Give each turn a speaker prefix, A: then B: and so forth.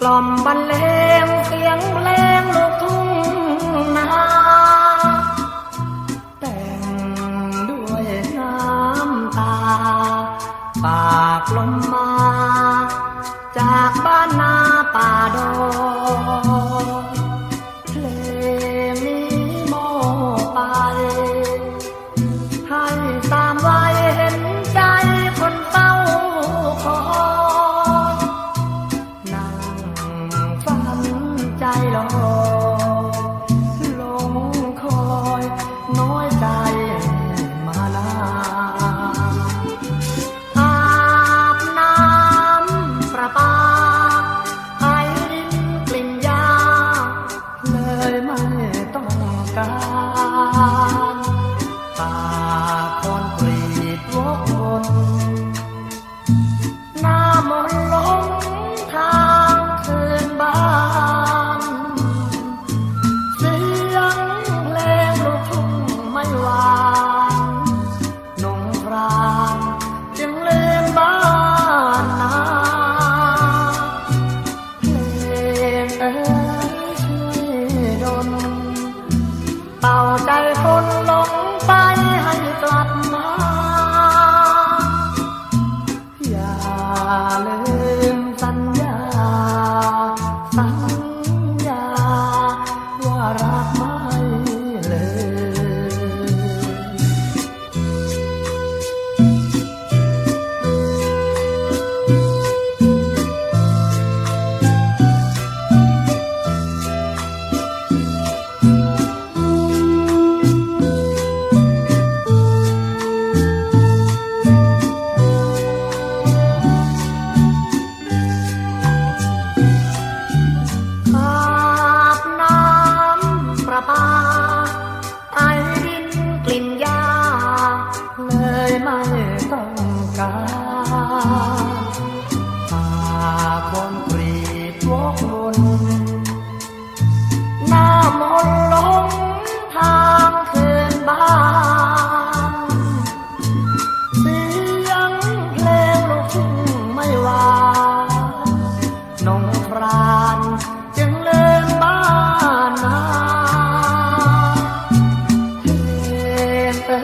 A: กล่อมบรรเลงเสียงเพลงลูกทุ่งนาแต่งด้วยน้ำตาฝากลมมา เป่าใจคนหล เลยไม่ต้องการป่าคนกรีดวกวนหน้ามนลงทางคืนบ้านเสียงเพลงลูกทุ่งไม่วานนงพรานจึงเลืมบ้านนาเพลงเอ้